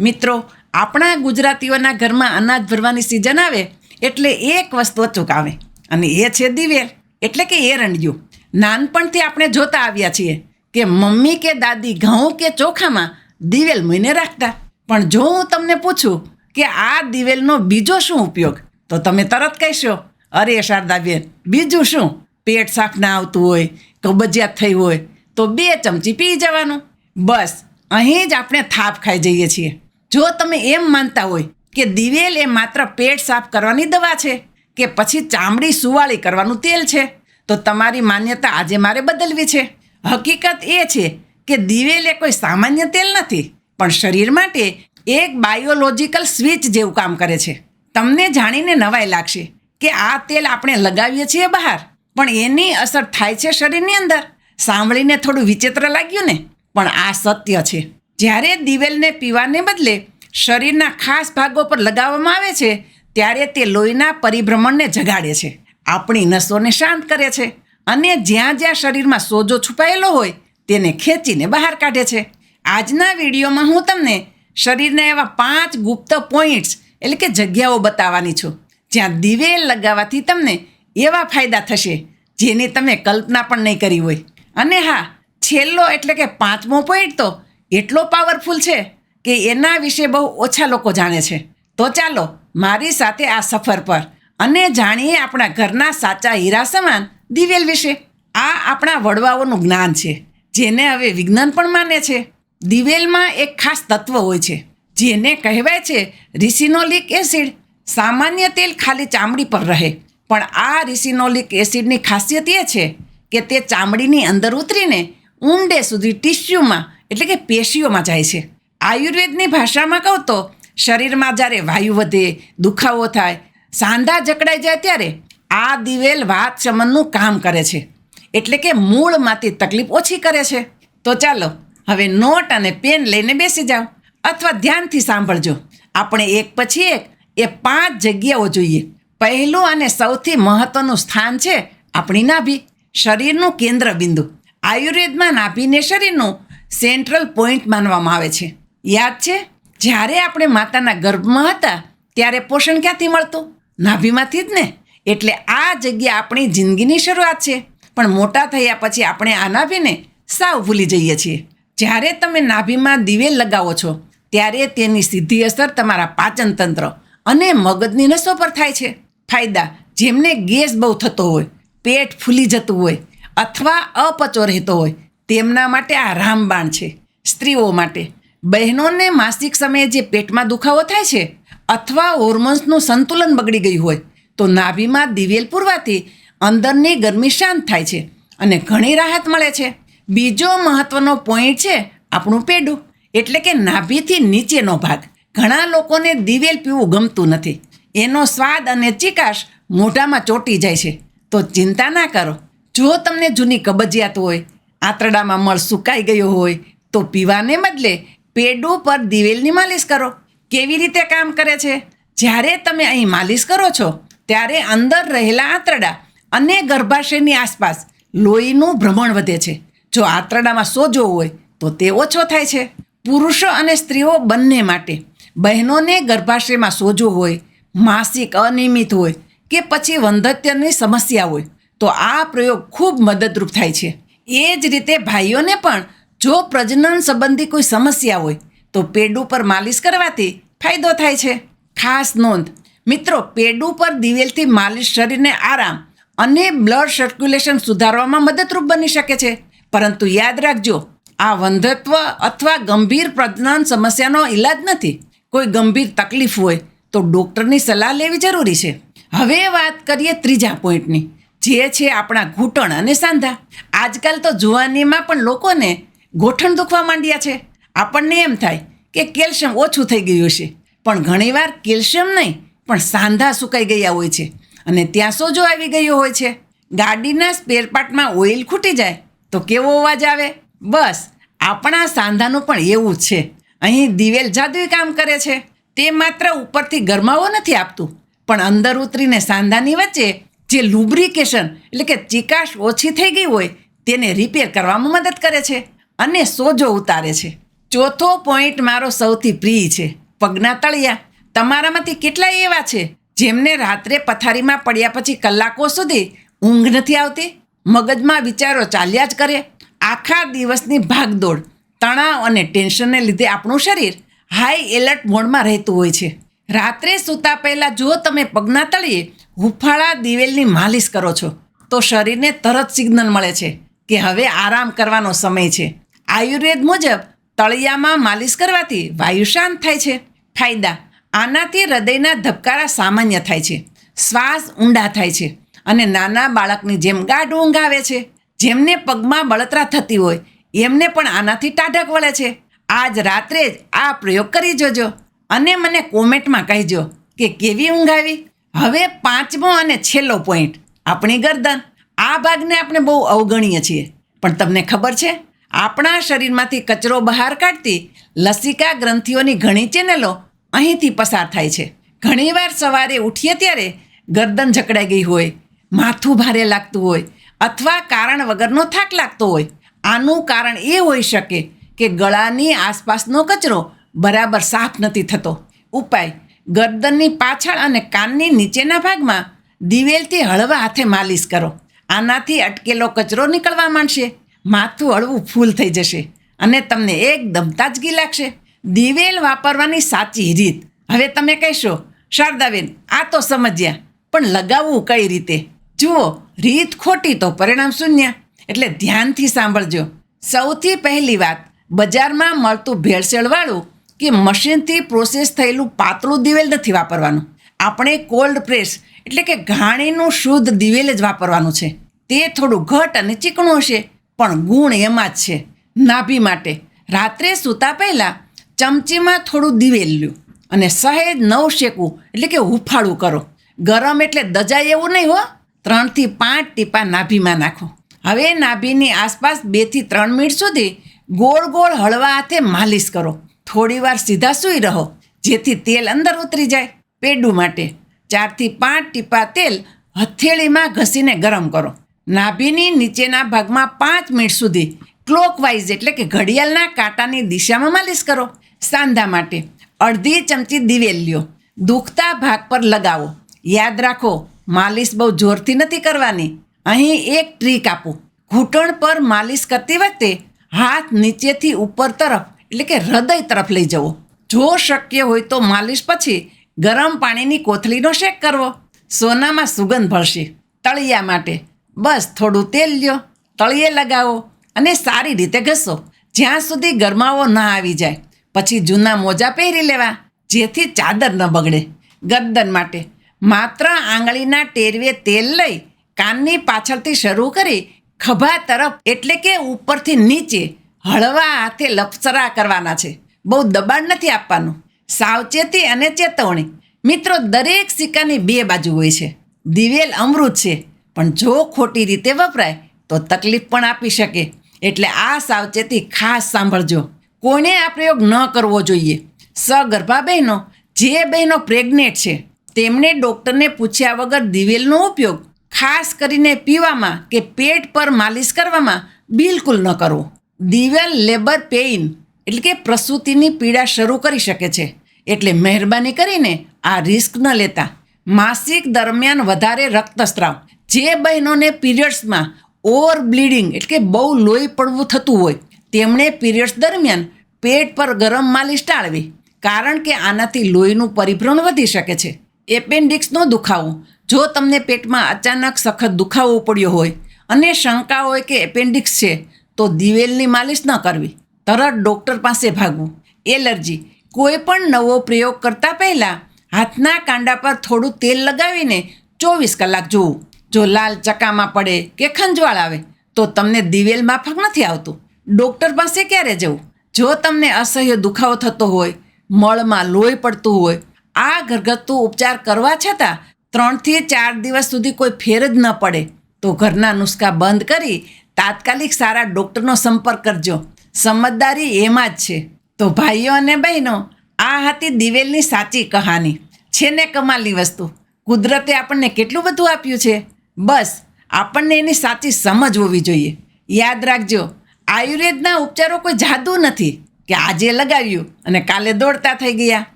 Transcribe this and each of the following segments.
મિત્રો, આપણા ગુજરાતીઓના ઘરમાં અનાજ ભરવાની સિઝન આવે, એટલે એક વસ્તુ અચૂક આવે, અને એ છે દિવેલ, એટલે કે એરંડિયું નાનપણથી આપણે જોતા આવ્યા છીએ કે મમ્મી કે દાદી ઘઉં કે ચોખામાં દિવેલ મૂઈને રાખતા. પણ જો હું તમને પૂછું કે આ દિવેલનો બીજો શું ઉપયોગ, તો તમે તરત કહેશો, અરે શારદાબેન, બીજું શું? પેટ સાફ ના આવતું હોય, કબજિયાત થઈ હોય, તો બે ચમચી પી જવાનું. બસ, અહીં જ આપણે થાપ ખાઈ જઈએ છીએ. જો તમે એમ માનતા હોય કે દિવેલ એ માત્ર પેટ સાફ કરવાની દવા છે કે પછી ચામડી સુવાળી કરવાનું તેલ છે, તો તમારી માન્યતા આજે મારે બદલવી છે. હકીકત એ છે કે દિવેલ એ કોઈ સામાન્ય તેલ નથી, પણ શરીર માટે એક બાયોલોજિકલ સ્વિચ જેવું કામ કરે છે. તમને જાણીને નવાઈ લાગશે કે આ તેલ આપણે લગાવીએ છીએ બહાર, પણ એની અસર થાય છે શરીરની અંદર. સાંભળીને થોડું વિચિત્ર લાગ્યું ને? પણ આ સત્ય છે. જ્યારે દિવેલને પીવાને બદલે શરીરના ખાસ ભાગો પર લગાવવામાં આવે છે, ત્યારે તે લોહીના પરિભ્રમણને જગાડે છે. આપણી નસોને શાંત કરે છે અને જ્યાં જ્યાં શરીરમાં સોજો છુપાયેલો હોય, તેને ખેંચીને બહાર કાઢે છે. આજના વિડીયોમાં હું તમને શરીરના એવા પાંચ ગુપ્ત પોઈન્ટ્સ, એટલે કે જગ્યાઓ બતાવવાની છું, જ્યાં દિવેલ લગાવવાથી તમને એવા ફાયદા થશે, જેની તમે કલ્પના પણ નહીં કરી હોય. અને હા, છેલ્લો એટલે કે પાંચમો પોઈન્ટ તો એટલો પાવરફુલ છે કે એના વિશે બહુ ઓછા લોકો જાણે છે. તો ચાલો, મારી સાથે આ સફર પર અને જાણીએ આપણા ઘરના સાચા હીરા સમાન દિવેલ વિશે. આ આપણા વડવાઓનું જ્ઞાન છે, જેને હવે વિજ્ઞાન પણ માને છે. દિવેલમાં એક ખાસ તત્વ હોય છે, જેને કહેવાય છે રિસિનોલિક એસિડ. સામાન્ય તેલ ખાલી ચામડી પર રહે, પણ આ રિસિનોલિક એસિડની ખાસિયત એ છે કે તે ચામડીની અંદર ઉતરીને ઊંડે સુધી ટિશ્યુમાં એટલે કે પેશીઓમાં જાય છે. આયુર્વેદની ભાષામાં કહું તો, શરીરમાં જ્યારે વાયુ વધે, દુખાવો થાય, સાંધા જકડાઈ જાય ત્યારે આ દિવેલ વાત શમનનું કામ કરે છે. એટલે કે મૂળમાંથી તકલીફ ઓછી કરે છે. તો ચાલો, હવે નોટ અને પેન લઈને બેસી જાઓ. અથવા ધ્યાનથી સાંભળજો. આપણે એક પછી એક એ પાંચ જગ્યાઓ જોઈએ. પહેલું અને સૌથી મહત્વનું સ્થાન છે આપણી નાભી, શરીરનું કેન્દ્ર બિંદુ આયુર્વેદમાં નાભીને શરીરનું સેન્ટ્રલ પોઈન્ટ માનવામાં આવે છે. યાદ છે? જ્યારે આપણે માતાના ગર્ભમાં હતા, ત્યારે પોષણ ક્યાંથી મળતું? નાભીમાંથી જ ને. એટલે આ જગ્યા આપણી જિંદગીની શરૂઆત છે. પણ મોટા થયા પછી આપણે આ નાભીને સાવ ભૂલી જઈએ છીએ. જ્યારે તમે નાભીમાં દિવેલ લગાવો છો, ત્યારે તેની સીધી અસર તમારા પાચન તંત્ર અને મગજની નસો પર થાય છે. ફાયદા, જેમને ગેસ બહુ થતો હોય, પેટ ફૂલી જતું હોય, અથવા અપચો રહેતો હોય તેમના માટે આ રામબાણ છે. સ્ત્રીઓ માટે. બહેનોને માસિક સમયે જે પેટમાં દુખાવો થાય છે, અથવા હોર્મોન્સનું સંતુલન બગડી ગયું હોય, તો નાભીમાં દિવેલ પૂરવાથી અંદરની ગરમી શાંત થાય છે અને ઘણી રાહત મળે છે. બીજો મહત્વનો પોઈન્ટ છે આપણું પેડું. એટલે કે નાભીથી નીચેનો ભાગ. ઘણા લોકોને દિવેલ પીવું ગમતું નથી. એનો સ્વાદ અને ચિકાશ મોઢામાં ચોંટી જાય છે. તો ચિંતા ના કરો. જો તમને જૂની કબજિયાત હોય આંતરડામાં મળ સુકાઈ ગયો હોય તો પીવાને બદલે પેડું પર દિવેલની માલિશ કરો. કેવી રીતે કામ કરે છે? જ્યારે તમે અહીં માલિશ કરો છો, ત્યારે અંદર રહેલા આંતરડા અને ગર્ભાશયની આસપાસ લોહીનું ભ્રમણ વધે છે. જો આંતરડામાં સોજો હોય, તો તે ઓછો થાય છે. પુરુષો અને સ્ત્રીઓ બંને માટે બહેનોને ગર્ભાશયમાં સોજો હોય, માસિક અનિયમિત હોય કે પછી વંધત્યની સમસ્યા હોય, તો આ પ્રયોગ ખૂબ મદદરૂપ થાય છે. એ જ રીતે ભાઈઓને પણ જો પ્રજનન સંબંધી કોઈ સમસ્યા હોય, તો પેડું પર માલિશ કરવાથી ફાયદો થાય છે. ખાસ નોંધ, મિત્રો, પેડું પર દિવેલથી માલિશ શરીરને આરામ અને બ્લડ સર્ક્યુલેશન સુધારવામાં મદદરૂપ બની શકે છે. પરંતુ યાદ રાખજો, આ વંધત્વ અથવા ગંભીર પ્રજનન સમસ્યાનો ઈલાજ નથી. કોઈ ગંભીર તકલીફ હોય, તો ડૉક્ટરની સલાહ લેવી જરૂરી છે. હવે વાત કરીએ ત્રીજા પોઈન્ટની. જે છે આપણા ઘૂંટણ અને સાંધા. આજકાલ તો જુવાનીમાં પણ લોકોને ગોઠણ દુખવા માંડ્યા છે. આપણને એમ થાય કે કેલ્શિયમ ઓછું થઈ ગયું છે. પણ ઘણીવાર કેલ્શિયમ નહીં, પણ સાંધા સુકાઈ ગયા હોય છે અને ત્યાં સોજો આવી ગયો હોય છે. ગાડીના સ્પેરપાર્ટમાં ઓઇલ ખૂટી જાય તો કેવો અવાજ આવે? બસ, આપણા સાંધાનું પણ એવું જ છે. અહીં દિવેલ જાદુઈ કામ કરે છે. તે માત્ર ઉપરથી ગરમાવો નથી આપતું, પણ અંદર ઉતરીને સાંધાની વચ્ચે જે લુબ્રિકેશન એટલે કે ચિકાશ ઓછી થઈ ગઈ હોય, તેને રિપેર કરવામાં મદદ કરે છે અને સોજો ઉતારે છે. ચોથો પોઈન્ટ મારો સૌથી પ્રિય છે, પગના તળિયા. તમારામાંથી કેટલા એવા છે, જેમને રાત્રે પથારીમાં પડ્યા પછી કલાકો સુધી ઊંઘ નથી આવતી? મગજમાં વિચારો ચાલ્યા જ કરે. આખા દિવસની ભાગદોડ, તણાવ અને ટેન્શનને લીધે આપણું શરીર હાઈ એલર્ટ મોડમાં રહેતું હોય છે. રાત્રે સૂતા પહેલાં જો તમે પગના તળિયે હુફાળા દિવેલની માલિશ કરો છો, તો શરીરને તરત સિગ્નલ મળે છે કે હવે આરામ કરવાનો સમય છે. આયુર્વેદ મુજબ, તળિયામાં માલિશ કરવાથી વાયુ શાંત થાય છે. ફાયદા, આનાથી હૃદયના ધબકારા સામાન્ય થાય છે. શ્વાસ ઊંડા થાય છે અને નાના બાળકની જેમ ગાઢ ઊંઘ આવે છે. જેમને પગમાં બળતરા થતી હોય, એમને પણ આનાથી ટાઢક વળે છે. આજ રાત્રે જ આ પ્રયોગ કરી જોજો. અને મને કોમેન્ટમાં કહેજો કે કેવી ઊંઘ આવી? હવે પાંચમો અને છેલ્લો પોઈન્ટ આપણી ગરદન. આ ભાગને આપણે બહુ અવગણીએ છીએ. પણ તમને ખબર છે, આપણા શરીરમાંથી કચરો બહાર કાઢતી લસિકા ગ્રંથિઓની ઘણી ચેનલો અહીંથી પસાર થાય છે. ઘણીવાર સવારે ઉઠીએ ત્યારે ગરદન જકડાઈ ગઈ હોય, માથું ભારે લાગતું હોય, અથવા કારણ વગરનો થાક લાગતો હોય. આનું કારણ એ હોઈ શકે કે ગળાની આસપાસનો કચરો બરાબર સાફ નથી થતો. ઉપાય, ગરદનની પાછળ અને કાનની નીચેના ભાગમાં દિવેલથી હળવા હાથે માલિશ કરો. આનાથી અટકેલો કચરો નીકળવા માંડશે. માથું હળવું ફૂલ થઈ જશે અને તમને એકદમ તાજગી લાગશે. દિવેલ વાપરવાની સાચી રીત. હવે તમે કહેશો, શારદાબેન, આ તો સમજ્યા, પણ લગાવવું કઈ રીતે? જુઓ, રીત ખોટી તો પરિણામ શૂન્ય. એટલે ધ્યાનથી સાંભળજો. સૌથી પહેલી વાત, બજારમાં મળતું ભેળસેળવાળું કે મશીનથી પ્રોસેસ થયેલું પાતળું દિવેલ નથી વાપરવાનું. આપણે કોલ્ડ પ્રેસ એટલે કે ઘાણીનું શુદ્ધ દિવેલ જ વાપરવાનું છે. તે થોડું ઘટ અને ચીકણું હશે, પણ ગુણ એમાં જ છે. નાભી માટે. રાત્રે સૂતા પહેલાં ચમચીમાં થોડું દિવેલ લ્યો અને સહેજ નવ શેકવું એટલે કે હુફાળું કરો. ગરમ એટલે દજાય એવું નહીં હો. ત્રણથી પાંચ ટીપા નાભીમાં નાખો. હવે નાભીની આસપાસ બેથી ત્રણ મિનિટ સુધી ગોળ ગોળ હળવા હાથે માલિશ કરો. થોડીવાર સીધા સૂઈ રહો, જેથી તેલ અંદર ઉતરી જાય પેડું માટે. ચારથી પાંચ ટીપા તેલ હથેળીમાં ઘસીને ગરમ કરો. નાભીની નીચેના ભાગમાં પાંચ મિનિટ સુધી ક્લોકવાઇઝ એટલે કે ઘડિયાળના કાંટાની દિશામાં માલિશ કરો સાંધા માટે. અડધી ચમચી દિવેલ લ્યો. દુખતા ભાગ પર લગાવો. યાદ રાખો, માલિશ બહુ જોરથી નથી કરવાની. અહીં એક ટ્રીક આપું. ઘૂંટણ પર માલિશ કરતી વખતે હાથ નીચેથી ઉપર તરફ એટલે કે હૃદય તરફ લઈ જવો. જો શક્ય હોય તો માલિશ પછી ગરમ પાણીની કોથળીનો શેક કરવો. સોનામાં સુગંધ ભળશે. તળિયા માટે બસ થોડું તેલ લ્યો, તળિયે લગાવો અને સારી રીતે ઘસો. જ્યાં સુધી ગરમાવો ન આવી જાય. પછી જૂના મોજા પહેરી લેવા, જેથી ચાદર ન બગડે. ગરદન માટે માત્ર આંગળીના ટેરવે તેલ લઈ કાનની પાછળથી શરૂ કરી ખભા તરફ એટલે કે ઉપરથી નીચે હળવા હાથે લપસરા કરવાના છે. બહુ દબાણ નથી આપવાનું. સાવચેતી અને ચેતવણી. મિત્રો, દરેક સિક્કાની બે બાજુ હોય છે. દિવેલ અમૃત છે, પણ જો ખોટી રીતે વપરાય, તો તકલીફ પણ આપી શકે. એટલે આ સાવચેતી ખાસ સાંભળજો. કોને આ પ્રયોગ ન કરવો જોઈએ? સગર્ભા બહેનો જે બહેનો પ્રેગ્નેન્ટ છે તેમણે ડૉક્ટરને પૂછ્યા વગર દિવેલનો ઉપયોગ ખાસ કરીને પીવામાં કે પેટ પર માલિશ કરવામાં બિલકુલ ન કરવો દિવેલ લેબર પેઇન એટલે કે પ્રસૂતિની પીડા શરૂ કરી શકે છે. એટલે મહેરબાની કરીને આ રિસ્ક ન લેતા. માસિક દરમિયાન વધારે રક્તસ્રાવ. જે બહેનોને પીરિયડ્સમાં ઓવર બ્લીડિંગ એટલે કે બહુ લોહી પડવું થતું હોય, તેમણે પીરિયડ્સ દરમિયાન પેટ પર ગરમ માલિશ ટાળવી, કારણ કે આનાથી લોહીનું પરિભ્રમણ વધી શકે છે. એપેન્ડિક્સનો દુખાવો. જો તમને પેટમાં અચાનક સખત દુખાવો પડ્યો હોય અને શંકા હોય કે એપેન્ડિક્સ છે તો દિવેલની માલિશ ન કરવી. તરત ડૉક્ટર પાસે ભાગવું. એલર્જી. કોઈ પણ નવો પ્રયોગ કરતાં પહેલાં હાથના કાંડા પર થોડું તેલ લગાવીને ચોવીસ કલાક જોવું જો લાલ ચકામાં પડે કે ખંજવાળ આવે, તો તમને દિવેલ માફક નથી આવતું. ડૉક્ટર પાસે ક્યારે જવું? જો તમને અસહ્ય દુખાવો થતો હોય, મળમાં લોહી પડતું હોય, આ ઘરગથ્થુ ઉપચાર કરવા છતાં ત્રણથી ચાર દિવસ સુધી કોઈ ફેર જ ન પડે, તો ઘરના નુસ્ખા બંધ કરી તાત્કાલિક સારા ડૉક્ટરનો સંપર્ક કરજો. સમજદારી એમાં જ છે. તો ભાઈઓ અને બહેનો, આ હતી દિવેલની સાચી કહાની. છે ને કમાલની વસ્તુ. કુદરતે આપણને કેટલું બધું આપ્યું છે? બસ, આપણને એની સાચી સમજ હોવી જોઈએ. યાદ રાખજો, આયુર્વેદના ઉપચારો કોઈ જાદુ નથી કે આજે લગાવ્યું અને કાલે દોડતા થઈ ગયા.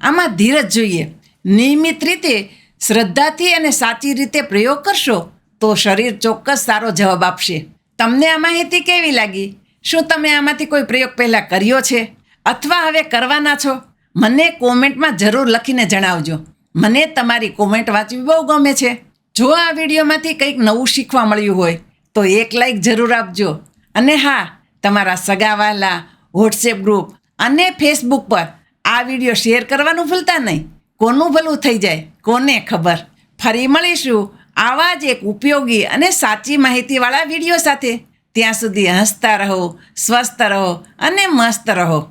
આમાં ધીરજ જોઈએ. નિયમિત રીતે, શ્રદ્ધાથી અને સાચી રીતે પ્રયોગ કરશો તો શરીર ચોક્કસ સારો જવાબ આપશે. તમને આ માહિતી કેવી લાગી? શું તમે આમાંથી કોઈ પ્રયોગ પહેલાં કર્યો છે? અથવા હવે કરવાના છો? મને કોમેન્ટમાં જરૂર લખીને જણાવજો. મને તમારી કોમેન્ટ વાંચવી બહુ ગમે છે. જો આ વિડીયોમાંથી કંઈક નવું શીખવા મળ્યું હોય, તો એક લાઈક જરૂર આપજો. અને હા, તમારા સગાવાલા, વોટ્સએપ ગ્રુપ અને ફેસબુક પર આ વીડિયો શેર કરવાનું ભૂલતા નહીં. કોનું ભલું થઈ જાય, કોને ખબર? ફરી મળીશું. આવા જ એક ઉપયોગી અને સાચી માહિતીવાળા વીડિયો સાથે ત્યાં સુધી હસતા રહો, સ્વસ્થ રહો અને મસ્ત રહો.